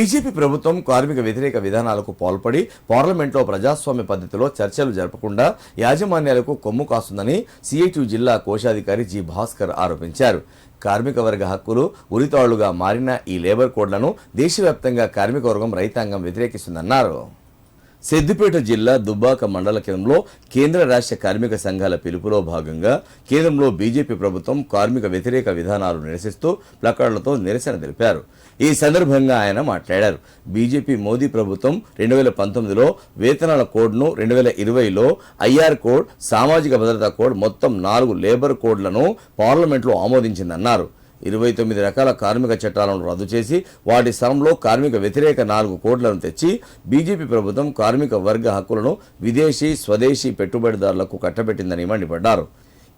BJP ప్రభుత్వం కార్మిక వ్యతిరేక విధానాలకు పాల్పడి పార్లమెంట్లో ప్రజాస్వామ్య పద్ధతిలో చర్చలు జరపకుండా యాజమాన్యాలకు కొమ్ము కాస్తుందని సిఐటి జిల్లా కోశాధికారి జి భాస్కర్ ఆరోపించారు. కార్మిక వర్గ హక్కులు ఉరితాళ్ళుగా మారిన ఈ లేబర్ కోడ్లను దేశవ్యాప్తంగా కార్మిక వర్గం రైతాంగం వ్యతిరేకిస్తుందన్నారు. సిద్దిపేట జిల్లా దుబ్బాక మండల కేంద్రంలో కేంద్ర రాష్ట్ర కార్మిక సంఘాల పిలుపులో భాగంగా కేంద్రంలో బీజేపీ ప్రభుత్వం కార్మిక వ్యతిరేక విధానాలు నిరసిస్తూ ప్లకార్డులతో నిరసన తెలిపారు. ఈ సందర్భంగా ఆయన మాట్లాడారు. బీజేపీ మోదీ ప్రభుత్వం రెండు వేల పంతొమ్మిదిలో వేతనాల కోడ్ను రెండు వేల ఇరవైలో ఐఆర్ కోడ్ సామాజిక భద్రతా కోడ్ మొత్తం నాలుగు లేబర్ కోడ్లను పార్లమెంట్లో ఆమోదించిందన్నారు. ఇరవై తొమ్మిది రకాల కార్మిక చట్టాలను రద్దు చేసి వాటి స్థలంలో కార్మిక వ్యతిరేక నాలుగు కోట్లను తెచ్చి బీజేపీ ప్రభుత్వం కార్మిక వర్గ హక్కులను విదేశీ స్వదేశీ పెట్టుబడిదారులకు కట్టబెట్టిందని మండిపడ్డారు.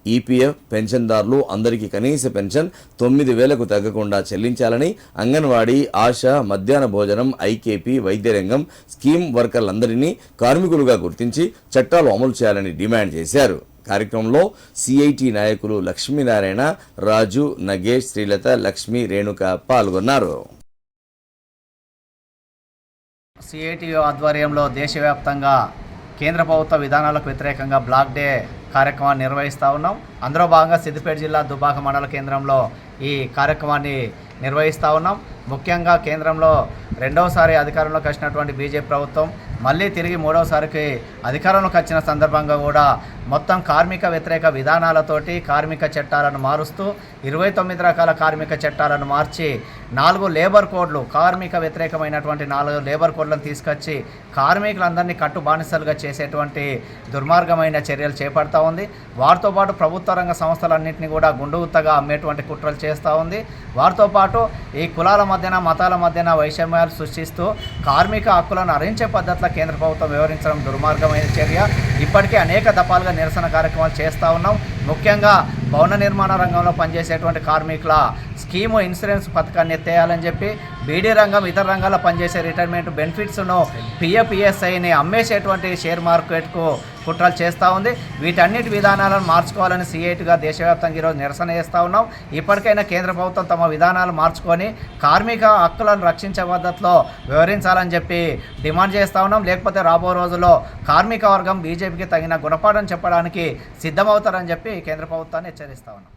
ఈపీఎఫ్ పెన్షన్దారులు అందరికీ కనీస పెన్షన్ తొమ్మిది వేలకు తగ్గకుండా చెల్లించాలని అంగన్వాడీ ఆశ మధ్యాహ్న భోజనం ఐకేపీ వైద్య రంగం స్కీమ్ వర్కర్లందరినీ కార్మికులుగా గుర్తించి చట్టాలు అమలు చేయాలని డిమాండ్ చేశారు. కార్యక్రమంలో సిఐటి నాయకులు లక్ష్మీనారాయణ రాజు నగేష్ శ్రీలత లక్ష్మి రేణుక పాల్గొన్నారు. సిఐటి ఆధ్వర్యంలో దేశవ్యాప్తంగా కేంద్ర ప్రభుత్వ విధానాలకు వ్యతిరేకంగా బ్లాక్ డే కార్యక్రమాన్ని నిర్వహిస్తూ ఉన్నాం. అందులో భాగంగా సిద్దిపేట జిల్లా దుబాక మండల కేంద్రంలో ఈ కార్యక్రమాన్ని నిర్వహిస్తూ ఉన్నాం. ముఖ్యంగా కేంద్రంలో రెండవసారి అధికారంలోకి వచ్చినటువంటి బీజేపీ ప్రభుత్వం మళ్ళీ తిరిగి మూడవసారికి అధికారంలోకి వచ్చిన సందర్భంగా కూడా మొత్తం కార్మిక వ్యతిరేక విధానాలతోటి కార్మిక చట్టాలను మారుస్తూ ఇరవై తొమ్మిది రకాల కార్మిక చట్టాలను మార్చి నాలుగు లేబర్ కోడ్లు కార్మిక వ్యతిరేకమైనటువంటి నాలుగు లేబర్ కోడ్లను తీసుకొచ్చి కార్మికులందరినీ కట్టు బానిసలుగా చేసేటువంటి దుర్మార్గమైన చర్యలు చేపడతా ఉంది. వారితో పాటు ప్రభుత్వ రంగ సంస్థలన్నింటినీ కూడా గుండుగుత్తగా అమ్మేటువంటి కుట్రలు చేస్తూ ఉంది. వారితో పాటు ఈ కులాల మధ్యన మతాల మధ్యన వైషమ్యాలు సృష్టిస్తూ కార్మిక హక్కులను అరించే పద్ధతిలో కేంద్ర ప్రభుత్వం వ్యవహరించడం దుర్మార్గమైన చర్య. ఇప్పటికే అనేక దఫాలుగా నిరసన కార్యక్రమాలు చేస్తూ ఉన్నాం. ముఖ్యంగా భవన నిర్మాణ రంగంలో పనిచేసేటువంటి కార్మికుల స్కీము ఇన్సూరెన్స్ పథకాన్ని ఎత్తేయాలని చెప్పి బీడీ రంగం ఇతర రంగాల్లో పనిచేసే రిటైర్మెంట్ బెనిఫిట్స్ను పిఎఫ్ఈఎస్ఐని అమ్మేసేటువంటి షేర్ మార్కెట్కు కుట్రలు చేస్తూ ఉంది. వీటన్నిటి విధానాలను మార్చుకోవాలని సిఐటిగా దేశవ్యాప్తంగా ఈరోజు నిరసన చేస్తూ ఉన్నాం. ఇప్పటికైనా కేంద్ర ప్రభుత్వం తమ విధానాలు మార్చుకొని కార్మిక హక్కులను రక్షించే పద్ధతిలో వివరించాలని చెప్పి డిమాండ్ చేస్తూ ఉన్నాం. లేకపోతే రాబో రోజుల్లో కార్మిక వర్గం బీజేపీకి తగిన గుణపాఠం చెప్పడానికి సిద్ధమవుతారని చెప్పి కేంద్ర ప్రభుత్వాన్ని హెచ్చరిస్తూ ఉన్నాం.